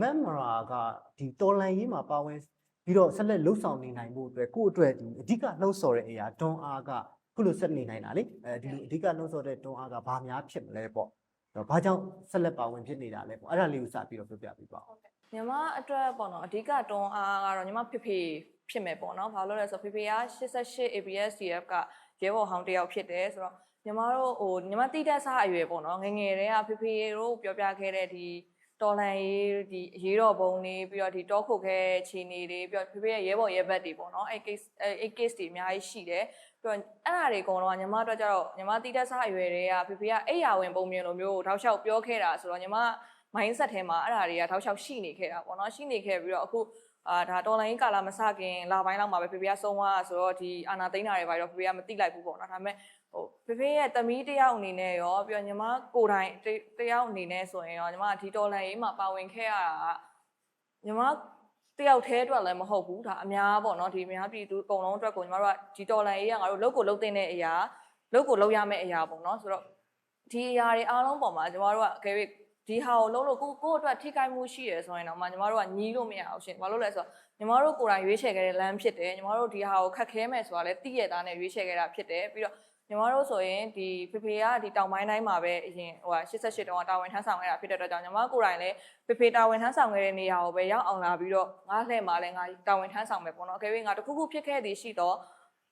မမ်မရာကဒီတော်လန်ရေးမှာပါဝင်ပြီးတော့ဆက်လက်လှုပ်ဆောင်နေနိုင်ဖို့အတွက်ကိုယ့်အတွက်ဒီအဓိကလှုပ်ဆော်တဲ့အရာတွန်းအားကခုလိုဆက်နေနိုင်တာလေအဲဒီလိုအဓိကလှုပ်ဆော်တဲ့တွန်းအားကဘာများဖြစ်မလဲပေါ့အဲ့တော့ဘာကြောင့်ဆက်လက်ပါဝင်ဖြစ်နေတာလဲပေါ့အဲ့ဒါလေးကိုစပြီးတော့ပြောပြပေးပါဦးညီမအတွက်ပေါ့နော်အဓိကတွန်းအားကတော့ညီမဖေဖေဖြစ်မယ်ပေါ့နော်ဘာလို့လဲဆိုတော့ဖေဖေက88 ABSDF ကရဲဘော်ဟောင်းတစ်ယောက်ဖြစ်တယ်ဆိုတော့ညီမတို့ဟိုညီမတိတက်စားအရွယ်ပေါ့နော်ငယ်ငယ်တည်းကဖေဖေတို့ပြောပြခဲ့တဲ့ဒီ တော်လန်ရေးဒီအရေးတော်ပုံတွေပြီးတော့ဒီတောခုတ်ခဲခြေနေတွေပြီးတော့ဖေဖေရဲ့ရဲဘော်ရဲဘက်တွေပေါ့နော်အဲ့ case အဲ့ case တွေအများကြီးရှိတယ်ပြီးတော့အဲ့အရာတွေအကုန်လုံးကညီမအတွက်ကြတော့ညီမတိတက်စားအရွယ်တွေကဖေဖေကအိယာဝင်ပုံမြင်လိုမျိုးတောက်လျှောက်ပြောခဲ့တာဆိုတော့ညီမ mindset ထဲမှာအဲ့ဒါတွေကတောက်လျှောက်ရှိနေခဲ့တာပေါ့နော်ရှိနေခဲ့ပြီးတော့အခုအာဒါတော်လိုင်းကာလာမစခင်လာပိုင်းလောက်မှာပဲဖေဖေကဆုံးသွားဆိုတော့ဒီအာနာသိန်းတာတွေဘာတွေတော့ဖေဖေကမသိလိုက်ဘူးပေါ့နော်ဒါပေမဲ့ ဟိုဖေဖေရဲ့တမီးတယောက်အနေနဲ့ရောပြီးတော့ညီမကိုယ်တိုင်တယောက်အနေနဲ့ဆိုရင်ရောညီမဒီတော်လိုင်းရေးမှာပါဝင်ခဲ့ရတာကညီမတယောက်တည်းအတွက်လည်းမဟုတ်ဘူးဒါအများပေါ့နော်ဒီအများပြည်သူအကုန်လုံးအတွက်ကိုညီမတို့ကဒီတော်လိုင်းရေးကငါတို့လုတ်ကိုလုတ်တင်တဲ့အရာလုတ်ကိုလုတ်ရမယ့်အရာပေါ့နော်ဆိုတော့ဒီအရာတွေအားလုံးပေါ်မှာညီမတို့ကအကယ်၍ဒီဟာကိုလုံးလို့ကိုကိုအတွက်ထိခိုက်မှုရှိရယ်ဆိုရင်တော့မှညီမတို့ကညီးလို့မရအောင်ရှင်ဘာလို့လဲဆိုတော့ညီမတို့ကိုယ်တိုင်ရွေးချယ်ခဲ့တဲ့လမ်းဖြစ်တယ်ညီမတို့ဒီဟာကိုခက်ခဲမယ်ဆိုတာလည်းသိရတာနဲ့ရွေးချယ်ခဲ့တာဖြစ်တယ်ပြီးတော့ ညီမတို့ဆိုရင်ဒီဖေဖေကဒီတောင်ပိုင်းတိုင်းမှာပဲအရင်ဟိုဟာ88တောင်ကတာဝန်ထမ်းဆောင်ခဲ့တာဖြစ်တဲ့အတွက်ကြောင့်ညီမကိုယ်တိုင်လည်းဖေဖေတာဝန်ထမ်းဆောင်ခဲ့တဲ့နေရာကိုပဲရောက်အောင်လာပြီးတော့ငါလှည့်မှာလည်းငါတာဝန်ထမ်းဆောင်မယ်ပေါ့နော်အကယ်၍ငါတခုခုဖြစ်ခဲ့သည်ရှိတော့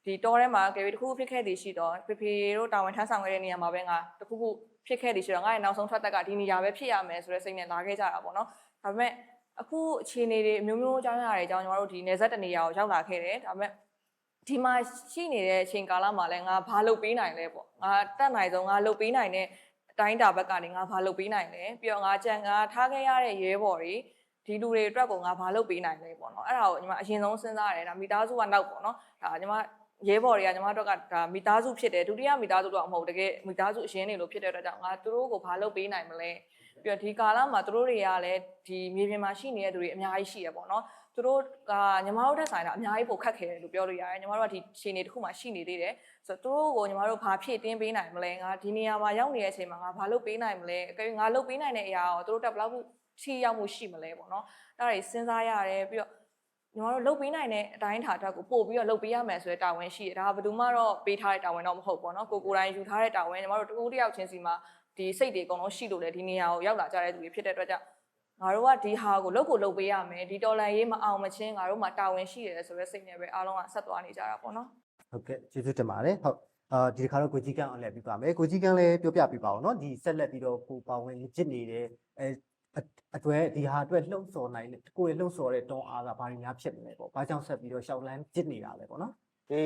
ဒီတောထဲမှာအကယ်၍တခုခုဖြစ်ခဲ့သည်ရှိတော့ဖေဖေတို့တာဝန်ထမ်းဆောင်ခဲ့တဲ့နေရာမှာပဲငါတခုခုဖြစ်ခဲ့သည်ရှိတော့ငါရဲ့နောက်ဆုံးထွက်သက်ကဒီနေရာပဲဖြစ်ရမယ်ဆိုတဲ့စိတ်နဲ့လာခဲ့ကြတာပေါ့နော်ဒါပေမဲ့အခုအခြေအနေတွေအမျိုးမျိုးအကြောင်းအရာတွေအကြောင်းညီမတို့ဒီနေဆက်တနေရာကိုရောက်လာခဲ့တယ်ဒါပေမဲ့ ဒီမှာရှိနေတဲ့အချိန်ကာလမှာလည်းငါဘာလုပ်ပေးနိုင်လဲပေါ့ငါတက်နိုင်ဆုံးငါလုပ်ပေးနိုင်တဲ့အတိုင်းတာဘက်ကနေငါဘာလုပ်ပေးနိုင်လဲပြီးတော့ငါကြံငါထားခဲ့ရတဲ့ရဲဘော်တွေဒီလူတွေအတွက်ကိုငါဘာလုပ်ပေးနိုင်လဲပေါ့နော်အဲ့ဒါကိုညီမအရင်ဆုံးစဉ်းစားရတယ်ဒါမိသားစုကနောက်ပေါ့နော်ဒါညီမရဲဘော်တွေကညီမတို့ကဒါမိသားစုဖြစ်တယ်ဒုတိယမိသားစုတော့မဟုတ်တကယ်မိသားစုအရင်နေလို့ဖြစ်တဲ့အတွက်ကြောင့်ငါသူတို့ကိုဘာလုပ်ပေးနိုင်မလဲပြီးတော့ဒီကာလမှာသူတို့တွေကလည်းဒီမြေပြင်မှာရှိနေတဲ့သူတွေအများကြီးရှိရပေါ့နော် သူတို့ကညီမတို့တက်ဆိုင်တာအများကြီးပိုခက်ခဲတယ်လို့ပြောလို့ရတယ်ညီမတို့ကဒီခြေနေတစ်ခုမှရှိနေသေးတယ်ဆိုတော့သူတို့ကိုညီမတို့ဘာဖြည့်တင်းပေးနိုင်မလဲငါဒီနေရာမှာရောက်နေတဲ့အချိန်မှာငါဘာလုပ်ပေးနိုင်မလဲအကယ်၍ငါလုပ်ပေးနိုင်တဲ့အရာကိုသူတို့တက်ဘယ်လောက်ထိရောက်မှုရှိမလဲပေါ့နော်အဲ့ဒါတွေစဉ်းစားရတယ်ပြီးတော့ညီမတို့လုတ်ပေးနိုင်တဲ့အတိုင်းအတာအတွက်ကိုပို့ပြီးတော့လုတ်ပေးရမယ်ဆိုတဲ့တာဝန်ရှိတယ်ဒါကဘယ်သူမှတော့ပေးထားတဲ့တာဝန်တော့မဟုတ်ပေါ့နော်ကိုကိုယ်တိုင်ယူထားတဲ့တာဝန်ညီမတို့တကူတယောက်ချင်းစီမှာဒီစိတ်တွေအကုန်လုံးရှိလို့လေဒီနေရာကိုရောက်လာကြတဲ့သူတွေဖြစ်တဲ့အတွက်ကြောင့် ငါတို့ကဒီဟာကိုလုပ်ကိုလုပ်ပေးရမယ်ဒီတော်လန်ရေးမအောင်မချင်းငါတို့မှာတာဝန်ရှိတယ်ဆိုရဲစိတ်နဲ့ပဲအားလုံးကဆက်သွားနေကြတာပေါ့နော်ဟုတ်ကဲ့ကျေးဇူးတင်ပါတယ်ဟုတ်အာဒီတစ်ခါတော့ကိုကြီးကန်းအောင်လည်းပြပါမယ်ကိုကြီးကန်းလည်းပြောပြပြပါအောင်နော်ဒီဆက်လက်ပြီးတော့ကိုပါဝင်ရစ်နေတယ်အဲအတွက်ဒီဟာအတွက်လှုံ့ဆော်နိုင်ကိုယ်လှုံ့ဆော်တဲ့တွန်းအားကဘာတွေများဖြစ်မလဲပေါ့ဘာကြောင့်ဆက်ပြီးတော့ရှောက်လန်းပြစ်နေတာလဲပေါ့နော်ဒီ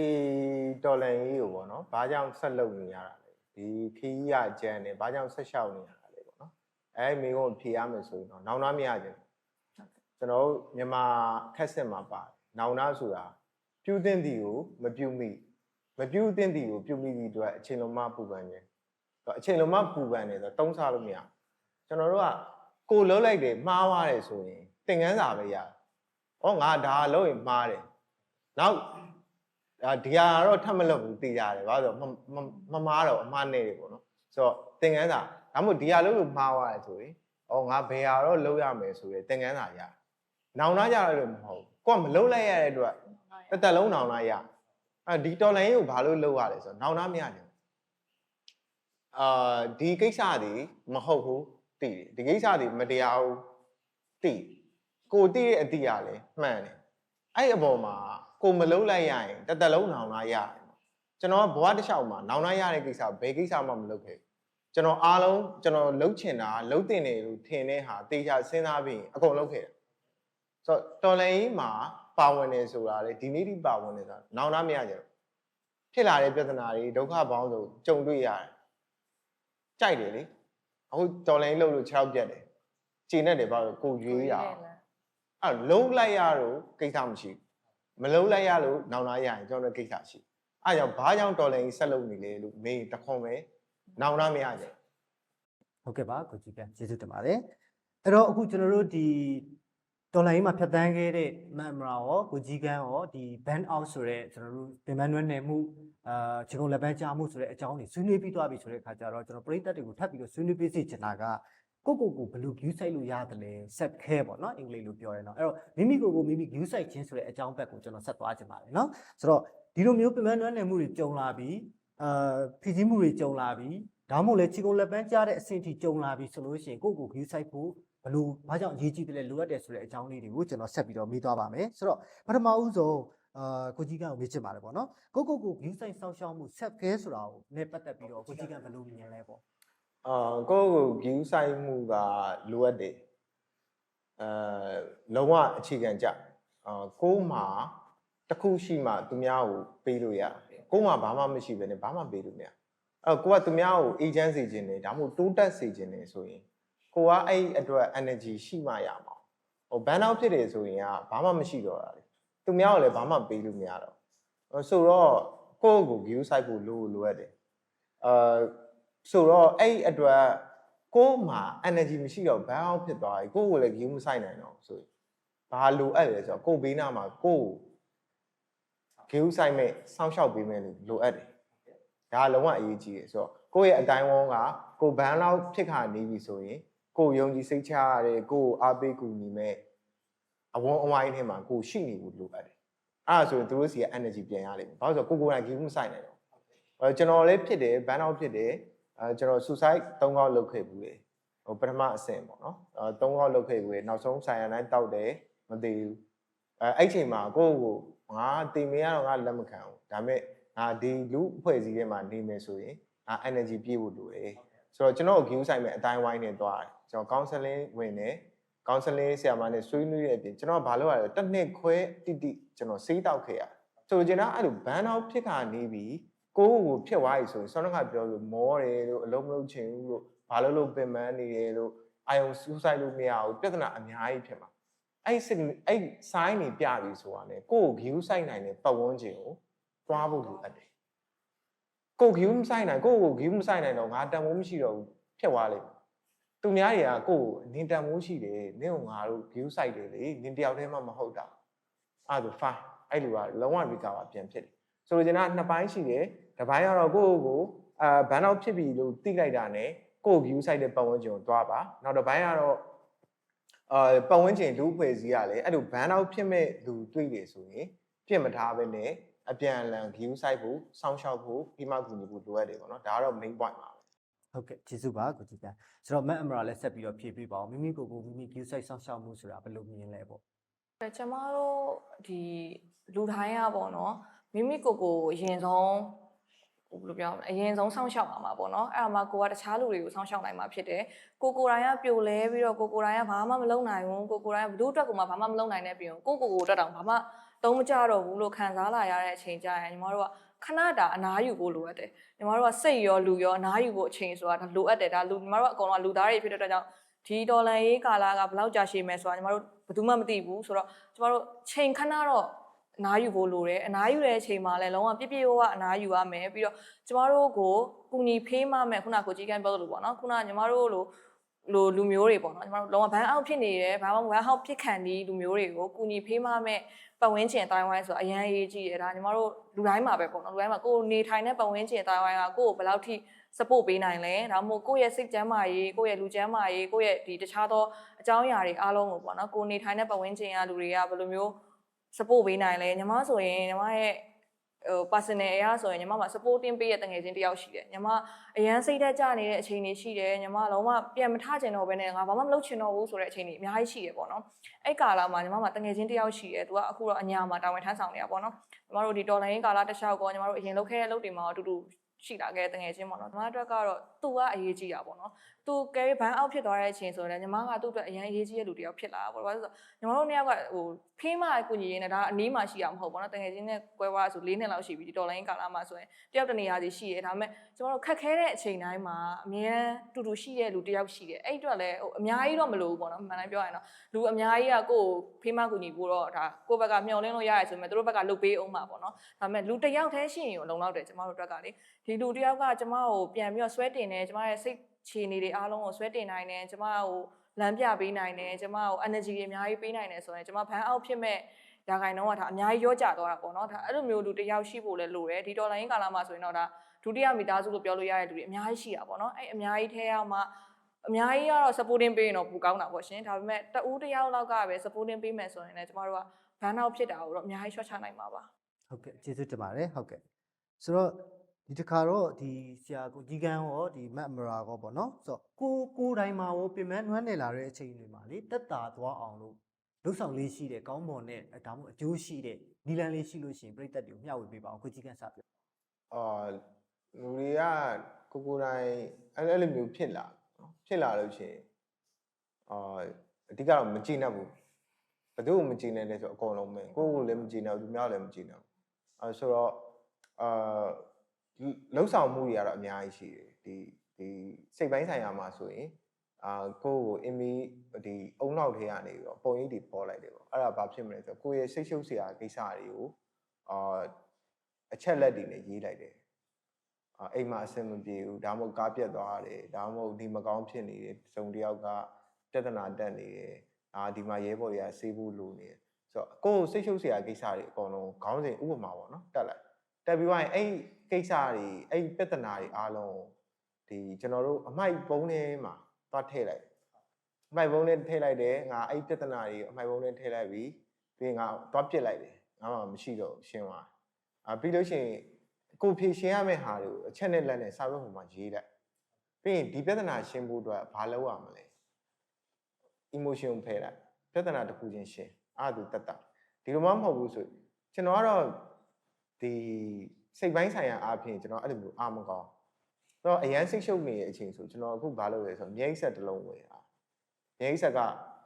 တော်လန်ရေးကိုပေါ့နော်ဘာကြောင့်ဆက်လုပ်နေရတာလဲဒီခီးရကြံနေဘာကြောင့်ဆက်ရှောက်နေရတာ အဲမိကုန်းဖြေရမယ်ဆိုရင်တော့နောင်နာမရခြင်းကျွန်တော်တို့မြန်မာခက်စစ်မှာပါတယ်နောင်နာဆိုတာပြုတင်သည်ကိုမပြုမိမပြုတင်သည်ကိုပြုမိသည့်အတွက်အချိန်လုံးမပူပန်ခြင်းဆိုတော့အချိန်လုံးမပူပန်နေဆိုတော့တုံးစားလို့မရကျွန်တော်တို့ကကိုလုံးလိုက်တယ်မှားသွားတယ်ဆိုရင်သင်ခန်းစာပဲရတယ်။ဩငါဒါလုံးရင်မှားတယ်။နောက်ဒါဒီဟာကတော့ထပ်မလုပ်ဘူးသိရတယ်ဘာလို့လဲဆိုတော့မမမမားတော့အမှားနေတယ်ပေါ့နော်ဆိုတော့သင်ကန်းစာ ဒါမှမဟုတ်ဒီဟာလုပ်လို့မှားသွားတယ်ဆိုရင်ဩငါဘယ်ဟာတော့လုပ်ရမယ်ဆိုရင်သင်ကန်းစာရနောင်နာကြရလို့မဟုတ်ဘူးကိုကမလုပ်လိုက်ရတဲ့အတွက်တစ်သက်လုံးနောင်နာရအဲဒီတော်လိုင်းကိုဘာလို့လုပ်ရလဲဆိုတော့နောင်နာမရတယ်အာဒီကိစ္စဒီမဟုတ်ဘူးသိတယ်ဒီကိစ္စဒီမတရားဘူးသိကိုသိတဲ့အတိအရလဲမှန်တယ်အဲ့အပေါ်မှာကိုမလုံးလိုက်ရရင်တစ်သက်လုံးနောင်လာရတယ်ကျွန်တော်ကဘဝတစ်လျှောက်မှာနောင်လာရတဲ့ကိစ္စဘယ်ကိစ္စမှမလုပ်ခဲ့ ကျွန်တော်အားလုံးကျွန်တော်လှုပ်ချင်တာလှုပ်တင်တယ်လို့ထင်တဲ့ဟာတေချာစဉ်းစားပြီးအကုန်လုပ်ခဲ့တယ်ဆိုတော့တော်လိုင်းမှာပါဝင်နေဆိုတာလေဒီနေ့ဒီပါဝင်နေဆိုတာနောင်လာမရကြဘူးဖြစ်လာတဲ့ပြဿနာတွေဒုက္ခပေါင်းစုံကြုံတွေ့ရတယ်ကြိုက်တယ်လေအခုတော်လိုင်းလှုပ်လို့ခြေောက်ပြတ်တယ်ခြေနဲ့တယ်ဘာလို့ကိုရွေးရအဲ့လုံးလိုက်ရတော့ကိစ္စမရှိဘူးမလုံးလိုက်ရလို့နောင်လာရရင်ကျွန်တော်တို့ကိစ္စရှိအဲကြောင့်ဘာကြောင့်တော်လည်းဆက်လုပ်နေလဲလို့မေးတခွန်ပဲ နောင်ရမရကြဟုတ်ကဲ့ပါကိုကြီးကကျေးဇူးတင်ပါတယ်အဲ့တော့အခုကျွန်တော်တို့ဒီဒေါ်လာရေးမှာဖြတ်တန်းခဲ့တဲ့မမ်မရာရောကိုကြီးကန်းရောဒီ band out ဆိုတဲ့ကျွန်တော်တို့ပင်မနွဲ့နယ်မှုအာခြေကုပ်လက်ပန်းကြားမှုဆိုတဲ့အကြောင်းတွေဆွေးနွေးပြီးသွားပြီဆိုတဲ့အခါကျတော့ကျွန်တော်ပရိသတ်တွေကိုထပ်ပြီးတော့ဆွေးနွေးပေးစီချင်တာကကိုကိုကိုဘယ်လို view site လို့ရတယ်လဲ set ခဲပေါ့နော်အင်္ဂလိပ်လိုပြောရရင်တော့အဲ့တော့မိမိကိုကိုမိမိ view site ချင်းဆိုတဲ့အကြောင်းဘက်ကိုကျွန်တော်ဆက်သွားချင်ပါတယ်နော်ဆိုတော့ဒီလိုမျိုးပင်မနွဲ့နယ်မှုတွေကြုံလာပြီး အာဖီကြီးမှုတွေကြုံလာပြီးဒါမှမဟုတ်လေချီကုန်လက်ပန်းကြားတဲ့အဆင့်ထိကြုံလာပြီးဆိုလို့ရှိရင်ကိုယ့်ကို view site ဖို့ဘယ်လိုဘာကြောင့်အရေးကြီးတယ်လဲလိုအပ်တယ်ဆိုတဲ့အကြောင်းလေးတွေကိုကျွန်တော်ဆက်ပြီးတော့မေးသွားပါမယ်ဆိုတော့ပထမဦးဆုံးအာကိုကြီးကကိုမေးချင်ပါတယ်ပေါ့နော်ကိုကိုကို view site စောင့်ရှောက်မှု set care ဆိုတာကိုနဲ့ပတ်သက်ပြီးတော့ကိုကြီးကဘယ်လိုမြင်လဲပေါ့အာကိုယ့်ကို view site မှုကလိုအပ်တယ်အဲလုံးဝအခြေခံကြအာကိုယ်မှာတစ်ခုရှိမှသူများကိုပေးလို့ရတယ် ကိုယ်မှာဘာမှမရှိဘဲနဲ့ဘာမှပေးလို့မရအဲ့တော့ကိုကသူများကို agent စေခြင်းတယ်ဒါမှမဟုတ်တိုးတက်စေခြင်းတယ်ဆိုရင်ကိုကအဲ့ဒီအတွက် energy ရှိမှရမှာဟို burn out ဖြစ်တယ်ဆိုရင်ကဘာမှမရှိတော့တာလေသူများကိုလည်းဘာမှပေးလို့မရတော့အဲ့ဆိုတော့ကိုယ့်ကို view site ဖို့လိုလိုအပ်တယ်အာဆိုတော့အဲ့ဒီအတွက်ကိုယ်မှာ energy မရှိတော့ burn out ဖြစ်သွားပြီကိုယ့်ကိုလည်း view မဆိုင်နိုင်တော့ဘူးဆိုရင်ဘာလိုအပ်လဲဆိုတော့ကိုယ်ဘေးနားမှာကိုယ် ကို view site မဲ့စောင့်ရှောက်ပေးမယ်လို့လိုအပ်တယ်ဒါကလုံးဝအရေးကြီးတယ်ဆိုတော့ကိုယ့်ရဲ့အတိုင်းဝန်းကကိုယ် burn out ဖြစ်ခါနေပြီဆိုရင်ကိုယ်ယုံကြည်စိတ်ချရတယ်ကိုယ်အားပေးကူညီမဲ့အဝန်းအဝိုင်းထဲမှာကိုယ်ရှိနေဖို့လိုအပ်တယ်အဲ့ဒါဆိုရင်သူတို့စီက energy ပြန်ရလိမ့်မယ်ဘာလို့လဲဆိုတော့ကိုယ်ကိုယ်တိုင် view မဆိုင်နိုင်တော့အဲကျွန်တော်လည်းဖြစ်တယ် burn out ဖြစ်တယ်အဲကျွန်တော် suicide ၃ခေါက်လုပ်ခဲ့ဘူးလေဟိုပထမအဆင့်ပေါ့နော်အဲ၃ခေါက်လုပ်ခဲ့ဘူးလေနောက်ဆုံးဆိုင်ရတိုင်းတောက်တယ်မသိဘူးအဲအဲ့ချိန်မှာကိုယ့်ကို ငါတင်မရတော့ငါလက်မခံဘူးဒါပေမဲ့ငါဒီလူအဖွဲ့အစည်းထဲမှာနေမယ်ဆိုရင်ငါ energy ပြည့်ဖို့လိုတယ်ဆိုတော့ကျွန်တော် view ဆိုင်မဲ့အတိုင်းဝိုင်းနဲ့တွားတယ်ကျွန်တော် counseling ဝင်တယ် counseling ဆရာမနဲ့ဆွေးနွေးတဲ့အပြင်ကျွန်တော်ဘာလုပ်ရလဲတစ်နှစ်ခွဲတိတိကျွန်တော်စေးတောက်ခဲ့ရဆိုကျွန်တော်အဲ့လို ban out ဖြစ်ခါနေပြီကိုယ့်ကိုယ်ဖြစ်သွားပြီဆိုရင်ဆောင်းကပြောလို့မောတယ်လို့အလုံးမလုံးချင်ဘူးလို့ဘာလို့လို့ပင်ပန်းနေတယ်လို့အာယုံစူးစိုက်လို့မရဘူးပြဿနာအများကြီးဖြစ်မှာ အဲ့စိအဲ့ sign တွေပြပြီဆိုတာ ਨੇ ကိုယ့်ကို view ဆိုင်နိုင်တဲ့ပတ်ဝန်းကျင်ကိုတွားဖို့လိုအပ်တယ်ကိုယ် view မဆိုင်နိုင်ကိုယ့်ကို view မဆိုင်နိုင်တော့ငါတန်ဖိုးမရှိတော့ဘူးဖြစ်သွားလိမ့်မယ်သူများတွေကကိုယ့်ကိုနင်တန်မိုးရှိတယ်နင့်ကိုငါတို့ view site တွေလေနင်တယောက်တည်းမှမဟုတ်တာအဲ့ဒါ fine အဲ့လိုကလုံးဝ recover ပြန်ဖြစ်တယ်ဆိုလိုချင်တာနှစ်ပိုင်းရှိတယ်တစ်ပိုင်းကတော့ကိုယ့်ကိုအာ ban out ဖြစ်ပြီလို့သိလိုက်တာ ਨੇ ကိုယ့် view site တဲ့ပတ်ဝန်းကျင်ကိုတွားပါနောက်တစ်ပိုင်းကတော့ အာပတ်ဝန်းကျင်လူဖွဲ့စည်းရလေအဲ့လို ban out ဖြစ်မဲ့လူတွေ့တယ်ဆိုရင်ပြစ်မထားဘဲနဲ့အပြန်အလှန် view site ဖို့စောင့်ရှောက်ဖို့ပြီးမှကူညီဖို့လိုအပ်တယ်ပေါ့နော်ဒါကတော့ main point ပါပဲဟုတ်ကဲ့ကျေးဇူးပါကိုကြီးကန်ဆိုတော့မက်အမရာလည်းဆက်ပြီးတော့ဖြည့်ပေးပါအောင်မိမိကိုယ်ကိုမိမိ view site စောင့်ရှောက်မှုဆိုတာဘယ်လိုမြင်လဲပေါ့အဲကျမတို့ဒီလူတိုင်းကပေါ့နော်မိမိကိုယ်ကိုအရင်ဆုံး ဟိုဘယ်လိုပြောမလဲအရင်ဆုံးစောင့်ရှောက်ပါမှာပေါ့နော်အဲ့ဒါမှကိုကတခြားလူတွေကိုစောင့်ရှောက်နိုင်မှာဖြစ်တယ်ကိုကိုယ်တိုင်ကပြိုလဲပြီးတော့ကိုကိုယ်တိုင်ကဘာမှမလုပ်နိုင်ဘူးကိုကိုယ်တိုင်ကဘယ်သူအတွက်ကိုမှဘာမှမလုပ်နိုင်တဲ့ပြင်ကိုကိုကိုယ်ကိုတက်တောင်ဘာမှသုံးမကြတော့ဘူးလို့ခံစားလာရတဲ့အချိန်ကြာရင်ညီမတို့ကခဏတာအနားယူဖို့လိုအပ်တယ်ညီမတို့ကစိတ်ရောလူရောအနားယူဖို့အချိန်ဆိုတာဒါလိုအပ်တယ်ဒါလူညီမတို့ကအကုန်လုံးကလူသားတွေဖြစ်တဲ့အတွက်ကြောင့်ဒီဒေါ်လာရေးကာလကဘယ်လောက်ကြာရှည်မယ်ဆိုတာညီမတို့ဘယ်သူမှမသိဘူးဆိုတော့ကျမတို့ချိန်ခဏတော့ အနားယူဖို့လိုတယ်အနားယူတဲ့အချိန်မှာလည်းလုံးဝပြည့်ပြည့်ဝဝအနားယူရမယ်ပြီးတော့ကျမတို့ကိုကူညီဖေးမမယ်ခုနကကိုကြီးကန်းပြောသလိုပေါ့နော်ခုနကညီမတို့လိုလိုလူမျိုးတွေပေါ့နော်ညီမတို့လုံးဝဘန်းအောက်ဖြစ်နေတယ်ဘာမှဘန်းအောက်ဖြစ်ခံဒီလူမျိုးတွေကိုကူညီဖေးမမယ်ပတ်ဝန်းကျင်အတိုင်းဝိုင်းဆိုတာအရန်အရေးကြီးတယ်ဒါညီမတို့လူတိုင်းမှာပဲပေါ့နော်လူတိုင်းမှာကိုယ်နေထိုင်တဲ့ပတ်ဝန်းကျင်အတိုင်းဝိုင်းကကိုယ်ကိုဘယ်လောက်ထိ support ပေးနိုင်လဲဒါမှမဟုတ်ကိုယ့်ရဲ့စိတ်ကျန်းမာရေးကိုယ့်ရဲ့လူကျန်းမာရေးကိုယ့်ရဲ့ဒီတခြားသောအကြောင်းအရာတွေအားလုံးကိုပေါ့နော်ကိုယ်နေထိုင်တဲ့ပတ်ဝန်းကျင်ကလူတွေကဘယ်လိုမျိုး support ပေးနိုင်လဲညီမဆိုရင်ညီမရဲ့ဟို personal အရာဆိုရင်ညီမမှာ supporting ပေးတဲ့တငယ်ချင်းတစ်ယောက်ရှိတယ်ညီမအရန်စိတ်သက်ကြနေတဲ့အချိန်တွေရှိတယ်ညီမလုံးဝပြန်မထချင်တော့ဘဲနဲ့ငါဘာမှမလုပ်ချင်တော့ဘူးဆိုတဲ့အချိန်တွေအများကြီးရှိတယ်ပေါ့နော်အဲ့ကာလမှာညီမမှာတငယ်ချင်းတစ်ယောက်ရှိတယ်သူကအခုတော့အညာမှာတာဝန်ထမ်းဆောင်နေတာပေါ့နော်ညီမတို့ဒီတော်လိုင်းကာလတစ်လျှောက်ကောညီမတို့အရင်လုပ်ခဲ့တဲ့အလုပ်တွေမှာအတူတူ ရှိလာခဲ့တဲ့တငယ်ချင်းပေါ့နော်ညီမအတွက်ကတော့သူကအရေးကြီးတာပေါ့နော်သူကဲဘန်းအောက်ဖြစ်သွားတဲ့အချိန်ဆိုတော့ညီမကသူ့အတွက်အရင်အရေးကြီးတဲ့လူတစ်ယောက်ဖြစ်လာတာပေါ့ဘာလို့လဲဆိုတော့ညီမတို့နှစ်ယောက်ကဟိုဖေးမအကူညီရင်းနဲ့ဒါအနည်းမှရှိရမှာမဟုတ်ဘောနော်တကယ်ချင်းနဲ့ကွဲသွားဆို၄နှစ်လောက်ရှိပြီဒီတော်လိုင်းကာလမှာဆိုရင်တယောက်တနေရာစီရှိရဲဒါပေမဲ့ကျမတို့ခက်ခဲတဲ့အချိန်တိုင်းမှာအမြဲတူတူရှိတဲ့လူတစ်ယောက်ရှိတယ်အဲ့အတွက်လည်းဟိုအများကြီးတော့မလိုဘူးပေါ့နော်မှန်တိုင်းပြောရရင်တော့လူအများကြီးကကိုယ်ဖေးမကူညီဖို့တော့ဒါကိုယ့်ဘက်ကမျှော်လင့်လို့ရရဲဆိုပေမဲ့သူတို့ဘက်ကလုပ်ပေးအောင်ပါပေါ့နော်ဒါပေမဲ့လူတစ်ယောက်တည်းရှိရင်လုံလောက်တယ်ကျမတို့အတွက်ကလေ ဒီလူတစ်ယောက်ကကျမကိုပြန်ပြီးတော့ဆွဲတင်တယ်ကျမရဲ့စိတ်ခြေနေတွေအားလုံးကိုဆွဲတင်နိုင်တယ်ကျမကိုလမ်းပြပေးနိုင်တယ်ကျမကို energy တွေအများကြီးပေးနိုင်တယ်ဆိုရင်ကျမဘန်းအောက်ဖြစ်မဲ့ရာခိုင်နှုန်းကဒါအများကြီးရောကြသွားတာပေါ့နော်ဒါအဲ့လိုမျိုးလူတစ်ယောက်ရှိဖို့လည်းလိုတယ်ဒီဒေါ်လာရင်းကာလမှာဆိုရင်တော့ဒါဒုတိယမိသားစုလို့ပြောလို့ရတဲ့လူတွေအများကြီးရှိတာပေါ့နော်အဲ့အများကြီးထဲရောက်မှအများကြီးကတော့ supporting ပေးရင်တော့ပိုကောင်းတာပေါ့ရှင်ဒါပေမဲ့တဦးတစ်ယောက်လောက်ကပဲ supporting ပေးမယ်ဆိုရင်လည်းကျမတို့က burn out ဖြစ်တာကိုတော့အများကြီး short ချနိုင်မှာပါဟုတ်ကဲ့ကျေးဇူးတင်ပါတယ်ဟုတ်ကဲ့ဆိုတော့ ဒီတစ်ခါတော့ဒီဆရာကိုကြီးကန်းရောဒီမတ်အမရာကောပေါ့နော်ဆိုတော့ကိုကိုတိုင်းမှာရောပြင်မနွမ်းနေလာတဲ့အချိန်တွေမှာလေတက်တာသွားအောင်လို့လှုပ်ဆောင်လေးရှိတဲ့ကောင်းမွန်တဲ့အဲဒါမှမဟုတ်အကျိုးရှိတဲ့နီလန်လေးရှိလို့ရှိရင်ပြိသက်တွေကိုမျှဝေပေးပါအောင်ကိုကြီးကန်းစပြောအာလူတွေကကိုကိုယ်တိုင်အဲ့အဲ့လိုမျိုးဖြစ်လာနော်ဖြစ်လာလို့ရှိရင်အာအဓိကတော့မကြည့်နဲ့ဘူးဘယ်သူမှမကြည့်နဲ့လဲဆိုအကုန်လုံးပဲကိုယ့်ကိုယ်လည်းမကြည့်နဲ့ဘူးသူများလည်းမကြည့်နဲ့ဘူးအဲဆိုတော့အာ လှုပ်ဆောင်မှုတွေကတော့အများကြီးရှိတယ်ဒီဒီစိတ်ပိုင်းဆိုင်ရာမှာဆိုရင်အာကိုယ့်ကိုအင်မီဒီအုံနောက်ထဲကနေပြီးတော့ပုံရိပ်တွေပေါ်လိုက်တယ်ပေါ့အဲ့ဒါဘာဖြစ်မလဲဆိုတော့ကိုယ့်ရဲ့စိတ်ရှုပ်စရာကိစ္စတွေကိုအာအချက်လက်တွေနဲ့ရေးလိုက်တယ်အာအိမ်မှာအဆင်မပြေဘူးဒါမှမဟုတ်ကားပြက်သွားတယ်ဒါမှမဟုတ်ဒီမကောင်းဖြစ်နေတယ်စုံတစ်ယောက်ကပြဿနာတက်နေတယ်အာဒီမှာရဲဘော်တွေကဆေးဖို့လိုနေတယ်ဆိုတော့ကိုယ်စိတ်ရှုပ်စရာကိစ္စတွေအကုန်လုံးခေါင်းစဉ်ဥပမာပေါ့နော်တက်လိုက် တက်ပြီးသွားရင်အဲ့ကိစ္စတွေအဲ့ပြဿနာတွေအားလုံးဒီကျွန်တော်တို့အမိုက်ပုံးထဲမှာသွားထည့်လိုက်အမိုက်ပုံးထဲထည့်လိုက်တယ်ငါအဲ့ပြဿနာတွေအမိုက်ပုံးထဲထည့်လိုက်ပြီးပြီးငါသွားပြစ်လိုက်တယ်ငါမှမရှိတော့ဘူးရှင်းသွားအာပြီးလို့ရှိရင်ကိုဖြေရှင်းရမယ့်ဟာတွေကိုအချက်နဲ့လက်နဲ့စာရွက်ပေါ်မှာရေးလိုက်ပြီးရင်ဒီပြဿနာရှင်းဖို့အတွက်ဘာလုပ်ရမလဲ emotion ဖယ်လိုက်ပြဿနာတစ်ခုချင်းရှင်းအဲ့ဒါသူတက်တာဒီလိုမှမဟုတ်ဘူးဆိုကျွန်တော်ကတော့ ဒီစိတ်ပိုင်းဆိုင်ရာအားဖြင့်ကျွန်တော်အဲ့လိုမျိုးအားမကောင်းတော့အရန်စိတ်ရှုပ်နေတဲ့အချိန်ဆိုကျွန်တော်အခုဘာလုပ်လဲဆိုတော့မြိတ်ဆက်တစ်လုံးဝင်တာမြိတ်ဆက်က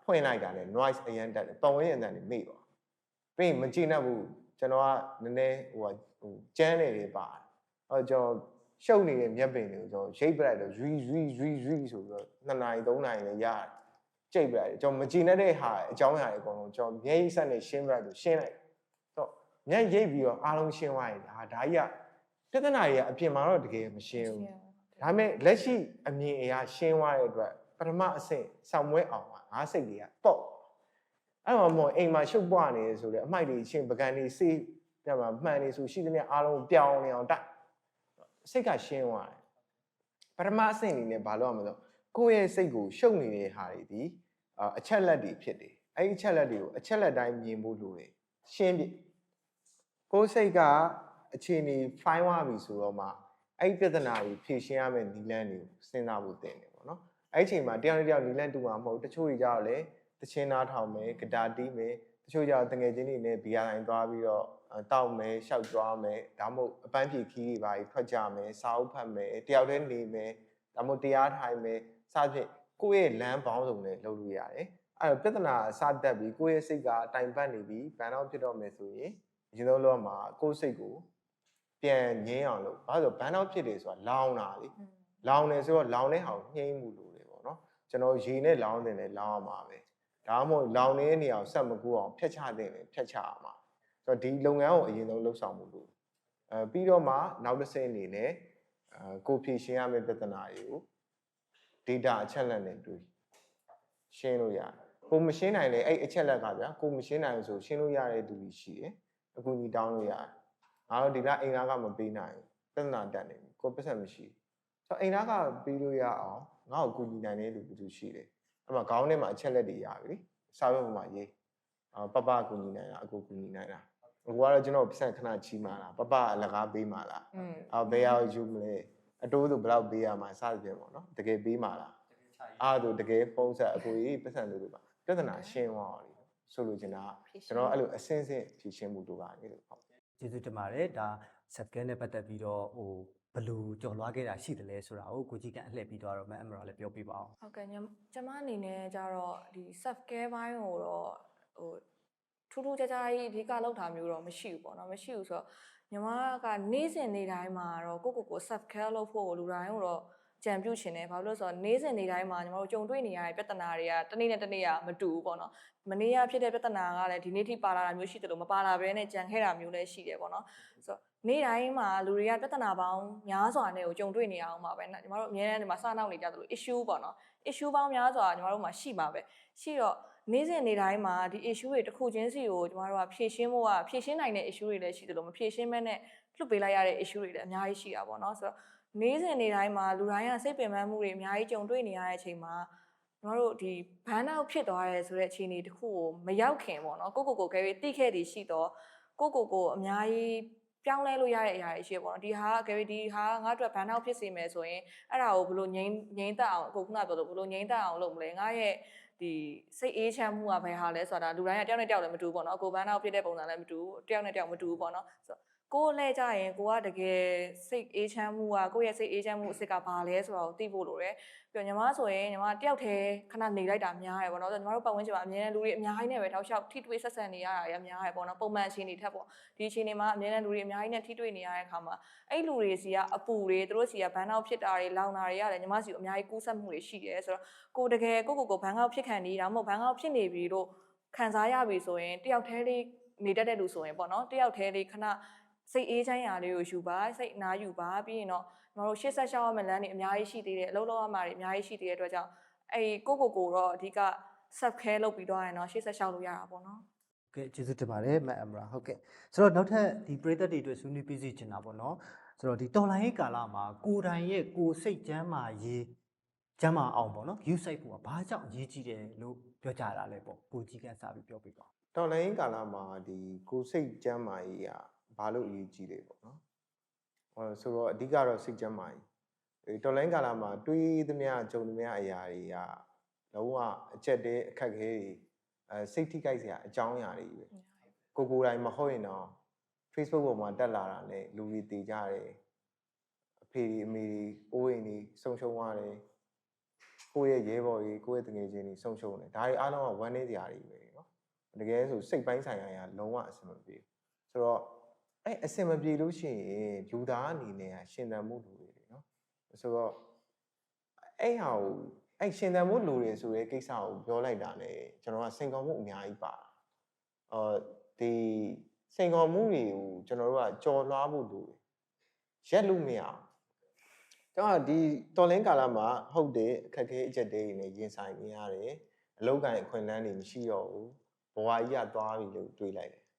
ဖွင့်လိုက်တာနဲ့ noise အရန်တက်တယ်ပတ်ဝန်းကျင်အတန်တွေမေ့သွားပြီးရင်မကြည့်တတ်ဘူးကျွန်တော်ကနည်းနည်းဟိုဟိုကျန်းနေတွေပါတယ်အဲကျွန်တော်ရှုပ်နေတဲ့မျက်ပင်တွေကိုကျွန်တော်ရိတ်ပလိုက်တော့ရွီရွီရွီရွီဆိုပြီးတော့2နာရီ3နာရီလည်းရတယ်ကြိတ်ပလိုက်တယ်ကျွန်တော်မကြည့်တဲ့ဟာအကြောင်းအရာတွေအကုန်လုံးကျွန်တော်မျက်ရည်ဆက်နဲ့ရှင်းပလိုက်လို့ရှင်းလိုက် တော့မျက်ရိပ်ပြီးတော့အားလုံးရှင်းသွားရင်ဒါဒါကြီးကပြဿနာတွေကအပြင်မှာတော့တကယ်မရှင်းဘူးဒါပေမဲ့လက်ရှိအမြင်အရာရှင်းသွားတဲ့အတွက်ပထမအဆင့်ဆောင်းမွဲအောင်ကငါးစိတ်တွေကပေါ့အဲ့မှာမို့အိမ်မှာရှုပ်ပွားနေဆိုတဲ့အမိုက်တွေချင်းပကံတွေစေးပြမှာမှန်နေဆိုရှိသမျှအားလုံးပြောင်းနေအောင်တိုက်စိတ်ကရှင်းသွားတယ်ပထမအဆင့်အနေနဲ့ဘာလုပ်ရမလဲဆိုကိုယ့်ရဲ့စိတ်ကိုရှုပ်နေတဲ့ဟာတွေဒီအာအချက်လက်တွေဖြစ်တယ်အဲ့ဒီအချက်လက်တွေကိုအချက်လက်တိုင်းမြင်ဖို့လိုတယ်ရှင်းပြ ကိုယ်စိတ်ကအခြေအနေဖိုင်းသွားပြီဆိုတော့မှအဲ့ဒီပြဿနာကိုဖြေရှင်းရမယ့်နီလန်းတွေကိုစဉ်းစားဖို့တင်တယ်ပေါ့နော်အဲ့ဒီအချိန်မှာတယောက်နဲ့တယောက်နီလန်းတူမှာမဟုတ်တချို့ကြီးကြတော့လေတချင်းနာထောင်မယ်ဂတာတီးမယ်တချို့ကြတော့တငယ်ချင်းတွေနဲ့ဘီယာတိုင်းသွားပြီးတော့အဲတောက်မယ်ရှောက်ကြွားမယ်ဒါမှမဟုတ်အပန်းဖြေခီးတွေပါကြီးထွက်ကြမယ်စာအုပ်ဖတ်မယ်တယောက်တည်းနေမယ်ဒါမှမဟုတ်တရားထိုင်မယ်စသဖြင့်ကိုယ့်ရဲ့လမ်းပေါင်းစုံနဲ့လုပ်လို့ရတယ်အဲ့တော့ပြဿနာစတက်ပြီးကိုယ့်ရဲ့စိတ်ကတိုင်ပတ်နေပြီးဘန်တော့ဖြစ်တော့မယ်ဆိုရင် အရင်ဆုံးလောမှာကိုယ့်စိတ်ကိုပြန်ငင်းအောင်လုပ်ဘာလို့ဘန်းတော့ဖြစ်တယ်ဆိုတာလောင်းတာလေလောင်းတယ်ဆိုတော့လောင်းတဲ့ဟာကိုညှိမ့်မှုလို့လေပေါ့နော်ကျွန်တော်ရေနဲ့လောင်းတယ်လေလောင်းရမှာပဲဒါမှမဟုတ်လောင်းနေတဲ့နေရာကိုဆက်မကူအောင်ဖြတ်ချတဲ့လေဖြတ်ချရမှာဆိုတော့ဒီလုပ်ငန်းကိုအရင်ဆုံးလှုပ်ဆောင်မှုလို့အဲပြီးတော့မှနောက်တစ်ဆင့်အနေနဲ့အဲကိုဖြည့်ရှင်းရမယ့်ပြဿနာတွေကို data အချက်လက်နဲ့တွေ့ရှင်းလို့ရတယ်ကိုမရှင်းနိုင်လေအဲ့အချက်လက်ကဗျာကိုမရှင်းနိုင်ဘူးဆိုရှင်းလို့ရတဲ့သူကြီးရှိတယ် အကူကြီးတောင်းလို့ရတယ်ငါတို့ဒီကအိမ်သားကမပေးနိုင်ဘူးပြဿနာတက်နေပြီကိုယ်ပတ်ဆက်မရှိဆိုတော့အိမ်သားကပေးလို့ရအောင်ငါ့ကိုကူညီနိုင်တဲ့လူဘယ်သူရှိတယ်အဲ့မှာခေါင်းထဲမှာအချက်လက်တွေရပြီစာရွက်ပေါ်မှာရေးအာပပကူညီနိုင်တာအကူကူညီနိုင်တာအခုကတော့ကျွန်တော်ပတ်ဆက်ခဏချီးမှာလားပပအလကားပေးမှာလားอืมအော်ဘယ်ရောက်ယူမလဲအတိုးဆိုဘယ်လောက်ပေးရမှာစသဖြင့်ပေါ့နော်တကယ်ပေးမှာလားအားဆိုတကယ်ဖုံးဆက်အကူကြီးပတ်ဆက်လို့လို့ပါပြဿနာရှင်းသွားအောင်လေ ဆိုလိုချင်တာကကျွန်တော်အဲ့လိုအစင်းစင်းဖြေရှင်းမှုတို့ပါလေလို့ဟုတ်ကျေးဇူးတင်ပါတယ်ဒါဆက်ကဲနဲ့ပတ်သက်ပြီးတော့ဟိုဘယ်လိုကြော်လွှားခဲ့တာရှိတယ်လဲဆိုတာကိုကိုကြီးကအလှည့်ပြီးတော့မတ်အမရာလည်းပြောပြပါအောင်ဟုတ်ကဲ့ညီမကျမအနေနဲ့ကြတော့ဒီ self care ဘိုင်းကိုတော့ဟိုထူးထူးခြားခြားကြီးအဓိကလောက်တာမျိုးတော့မရှိဘူးပေါ့နော်မရှိဘူးဆိုတော့ညီမကနေ့စဉ်နေ့တိုင်းမှာတော့ကိုကိုကို self care လုပ်ဖို့လူတိုင်းကိုတော့ ကြံပြုတ်ရှင်တယ်ဘာလို့လဲဆိုတော့နေ့စဉ်နေ့တိုင်းမှာညီမတို့ကြုံတွေ့နေရတဲ့ပြဿနာတွေကတစ်နေ့နဲ့တစ်နေ့ကမတူဘူးပေါ့နော်မနေ့ကဖြစ်တဲ့ပြဿနာကလည်းဒီနေ့ထိပါလာတာမျိုးရှိတယ်လို့မပါလာဘဲနဲ့ကြံခဲ့တာမျိုးလည်းရှိတယ်ပေါ့နော်ဆိုတော့နေ့တိုင်းမှာလူတွေကပြဿနာပေါင်းများစွာနဲ့ကိုကြုံတွေ့နေရအောင်ပါပဲညီမတို့အများနဲ့ဒီမှာစနောက်နေကြသလို issue ပေါ့နော် issue ပေါင်းများစွာညီမတို့မှာရှိပါပဲရှိတော့နေ့စဉ်နေ့တိုင်းမှာဒီ issue တွေတစ်ခုချင်းစီကိုညီမတို့ကဖြေရှင်းဖို့ကဖြေရှင်းနိုင်တဲ့ issue တွေလည်းရှိတယ်လို့မဖြေရှင်းမဲနဲ့လွတ်ပေးလိုက်ရတဲ့ issue တွေလည်းအများကြီးရှိတာပေါ့နော်ဆိုတော့ နေ့စဉ်နေ့တိုင်းမှာလူတိုင်းကစိတ်ပင်ပန်းမှုတွေအများကြီးကြုံတွေ့နေရတဲ့အချိန်မှာကျမတို့ဒီဘန်းနောက်ဖြစ်သွားရဲဆိုတဲ့အခြေအနေတစ်ခုကိုမရောက်ခင်ပေါ့နော်ကိုကိုကိုကဲပြီးတိခဲ့တည်ရှိတော့ကိုကိုကိုအများကြီးပြောင်းလဲလို့ရတဲ့အရာတွေရှိပေါ့နော်ဒီဟာကဲပြီးဒီဟာငါ့အတွက်ဘန်းနောက်ဖြစ်စေမယ်ဆိုရင်အဲ့ဒါကိုဘယ်လိုငြိမ်းငြိမ်းသက်အောင်အခုခုနပြောလို့ဘယ်လိုငြိမ်းသက်အောင်လုပ်မလဲငါရဲ့ဒီစိတ်အေးချမ်းမှုကဘယ်ဟာလဲဆိုတာလူတိုင်းကတယောက်နဲ့တယောက်လည်းမတူဘူးပေါ့နော်ကိုဘန်းနောက်ဖြစ်တဲ့ပုံစံလည်းမတူဘူးတယောက်နဲ့တယောက်မတူဘူးပေါ့နော်ဆိုတော့ ကိုယ်လဲကြရင်ကိုကတကယ်စိတ်အေးချမ်းမှုကကိုယ့်ရဲ့စိတ်အေးချမ်းမှုအစ်စ်ကဘာလဲဆိုတော့သိဖို့လိုတယ်ပြီးတော့ညီမဆိုရင်ညီမတယောက်တည်းခဏနေလိုက်တာများတယ်ပေါ့နော်ဆိုတော့ညီမတို့ပတ်ဝန်းကျင်မှာအများနဲ့လူတွေအများကြီးနဲ့ပဲတောက်လျှောက်ထိတွေ့ဆက်ဆံနေရတာရများတယ်ပေါ့နော်ပုံမှန်အချိန်တွေထက်ပေါ့ဒီအချိန်တွေမှာအများနဲ့လူတွေအများကြီးနဲ့ထိတွေ့နေရတဲ့အခါမှာအဲ့လူတွေစီကအပူတွေသူတို့စီကဘန်းနောက်ဖြစ်တာတွေလောင်တာတွေရတယ်ညီမစီကိုအများကြီးကူးဆက်မှုတွေရှိတယ်ဆိုတော့ကိုတကယ်ကိုကိုကိုဘန်းကောက်ဖြစ်ခံနေတာမဟုတ်ဘန်းကောက်ဖြစ်နေပြီလို့ခံစားရပြီဆိုရင်တယောက်တည်းလေးနေတတ်တဲ့လူဆိုရင်ပေါ့နော်တယောက်တည်းလေးခဏ စိတ်အေးချမ်းရာလေးကိုယူပါစိတ်အနာယူပါပြီးရင်တော့ကျွန်တော်တို့ရှေ့ဆက်ရှောက်ရမယ့်လမ်းတွေအများကြီးရှိသေးတယ်အလုပ်လုပ်ရမှာတွေအများကြီးရှိသေးတဲ့အတွက်ကြောင့်အဲ့ဒီကိုကိုကိုတော့အဓိက sub care လုပ်ပြီးတော့ရင်တော့ရှေ့ဆက်ရှောက်လို့ရတာပေါ့နော်ကဲကျေးဇူးတင်ပါတယ်မတ်အမရာဟုတ်ကဲ့ဆိုတော့နောက်ထပ်ဒီပရိသတ်တွေအတွက်ဆွေးနွေးပြစီချင်တာပေါ့နော်ဆိုတော့ဒီတော်လိုင်းရေးကာလမှာကိုယ်တိုင်ရဲ့ကိုယ်စိတ်ကျမ်းမာရေးကျမ်းမာအောင်ပေါ့နော် view site ကဘာကြောင့်အရေးကြီးတယ်လို့ပြောကြတာလဲပေါ့ကိုကြီးကန်းစားပြီးပြောပြပါတော်လိုင်းကာလမှာဒီကိုယ်စိတ်ကျမ်းမာရေးက ဘာလို့အရေးကြီးလဲပေါ့နော်ဟောဆိုတော့အဓိကတော့စိတ်ကျမ်းမာရေးဒီတော်လိုင်းကာလမှာတွေးသမျှကြုံသမျှအရာတွေကလုံးဝအချက်တဲအခက်ခဲတွေအဲစိတ်ထိခိုက်စရာအကြောင်းအရာတွေပဲကိုကိုယ်တိုင်မဟုတ်ရင်တော့ Facebook ပေါ်မှာတက်လာတာနဲ့လူတွေတည်ကြတယ်အဖေတွေအမေတွေအိုးအိမ်တွေဆုံးရှုံးသွားတယ်ကိုယ့်ရဲ့ရဲဘော်တွေကိုယ့်ရဲ့တငယ်ချင်းတွေဆုံးရှုံးတယ်ဒါတွေအားလုံးကဝမ်းနည်းစရာတွေပဲเนาะ တကယ်ဆိုစိတ်ပိုင်းဆိုင်ရာရလုံးဝအဆင်မပြေဘူးဆိုတော့ အဲ့အဆင်မပြေလို့ရှိရင်လူသားအနေနဲ့ကရှင်သန်မှုလူတွေလေနော်ဆိုတော့အဲ့ဟာကိုအဲ့ရှင်သန်မှုလူတွေဆိုတဲ့ကိစ္စကိုပြောလိုက်တာ ਨੇ ကျွန်တော်ကစိန်ခေါ်မှုအများကြီးပါအော်ဒီစိန်ခေါ်မှုတွေကိုကျွန်တော်တို့ကကြော်လွှားဖို့လိုတယ်ရက်လို့မရအောင်ကျွန်တော်ကဒီတော်လင်းကာလမှာဟုတ်တယ်အခက်အခဲအကျက်တွေနဲ့ရင်ဆိုင်နေရတယ်အလောက်ကန်အခွင့်အလမ်းတွေမရှိတော့ဘူးဘဝကြီးကသွားပြီလို့တွေးလိုက်တယ်။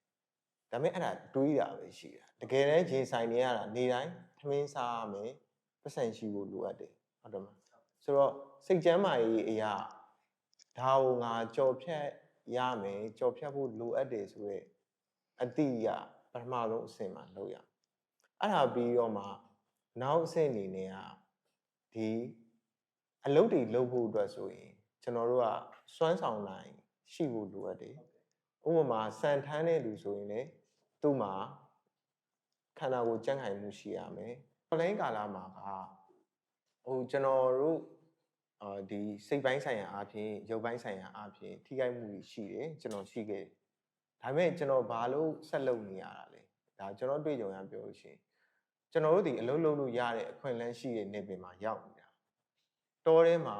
ဒါပေမဲ့အဲ့ဒါတွေးတာပဲရှိတာ။တကယ်တမ်းဂျင်ဆိုင်နေရတာနေတိုင်းထမင်းစားရမယ်ပတ်စံရှိဖို့လိုအပ်တယ်ဟုတ်တယ်မလား။ဆိုတော့စိတ်ကျမ်းမာရေးအရာဒါကိုငါကြော်ဖြတ်ရမယ်ကြော်ဖြတ်ဖို့လိုအပ်တယ်ဆိုတော့အတိအရပထမဆုံးအဆင့်မှာလုပ်ရအောင်။အဲ့ဒါပြီးတော့မှနောက်အဆင့်အနေနဲ့ကဒီအလုပ်တွေလုပ်ဖို့အတွက်ဆိုရင်ကျွန်တော်တို့ကစွမ်းဆောင်နိုင်ရှိဖို့လိုအပ်တယ်။ဥပမာစံထမ်းတဲ့လူဆိုရင်လေ သူ့မှာခန္ဓာကိုယ်ကြံ့ခိုင်မှုရှိရမယ်။ပလိုင်းကာလာမှာကဟိုကျွန်တော်တို့အာဒီစိတ်ပိုင်းဆိုင်ရာအားဖြင့်ရုပ်ပိုင်းဆိုင်ရာအားဖြင့်ထိခိုက်မှုတွေရှိတယ်ကျွန်တော်ရှိခဲ့တယ်။ဒါပေမဲ့ကျွန်တော်ဘာလို့ဆက်လုပ်နေရတာလဲ။ဒါကျွန်တော်တွေ့ကြုံရပြောလို့ရှိရင်ကျွန်တော်တို့ဒီအလုပ်လုပ်လို့ရတဲ့အခွင့်အလမ်းရှိတဲ့နေပင်မှာရောက်နေတာ။တောထဲမှာ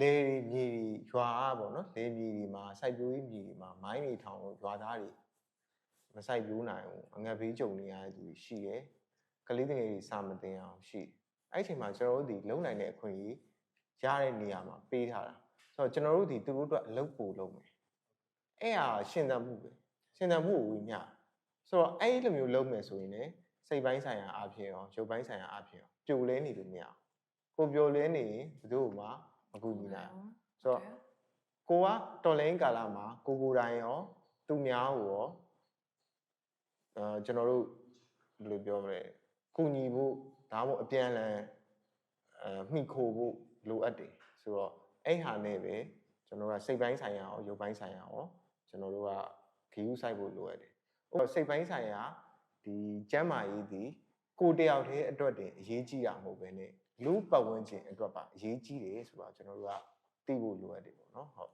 လေတွေမြေတွေရွာอ่ะပေါ့နော်လေမြေတွေမှာစိုက်ပျိုးရေးမြေတွေမှာမိုင်းတွေထောင်လို့ရွာသားတွေ မစိုက်ပျိုးနိုင်ဘူးအငတ်ဘေးကြုံနေရတဲ့သူတွေရှိတယ်ကလေးငယ်တွေစာမတင်အောင်ရှိတယ်အဲ့ဒီအချိန်မှာကျွန်တော်တို့ဒီလုံနိုင်တဲ့အခွင့်အရေးရတဲ့နေရာမှာပေးထားတာဆိုတော့ကျွန်တော်တို့ဒီသူတို့အတွက်အလုပ်ပို့လုပ်မယ်အဲ့ဟာရှင်သန်မှုပဲရှင်သန်မှုကိုဝိညာဆိုတော့အဲ့ဒီလိုမျိုးလုပ်မယ်ဆိုရင်လည်းစိတ်ပိုင်းဆိုင်ရာအဖြစ်ရောရုပ်ပိုင်းဆိုင်ရာအဖြစ်ရောပြိုလဲနေလို့မရဘူးကိုပြိုလဲနေရင်ဘယ်သူမှမကူညီနိုင်ဘူးဆိုတော့ကိုကတော်လိုင်းကာလာမှာကိုကိုယ်တိုင်ရောသူများကိုရော အဲကျွန်တော်တို့ဘယ်လိုပြောမလဲကုညီဖို့ဒါမှမဟုတ်အပြန်အလှန်အဲမိခိုဖို့လိုအပ်တယ်ဆိုတော့အဲ့ဟာနဲ့ပဲကျွန်တော်ကစိတ်ပိုင်းဆိုင်ရာရောရုပ်ပိုင်းဆိုင်ရာရောကျွန်တော်တို့ကဂီယူဆိုင်ဖို့လိုအပ်တယ်။ဟိုစိတ်ပိုင်းဆိုင်ရာဒီကျမ်းမာရေးဒီကိုယ်တယောက်တည်းအတွက်တင်အရေးကြီးတာမဟုတ်ဘဲနဲ့လူပတ်ဝန်းကျင်အတွက်ပါအရေးကြီးတယ်ဆိုတော့ကျွန်တော်တို့ကသိဖို့လိုအပ်တယ်ပေါ့နော်ဟုတ်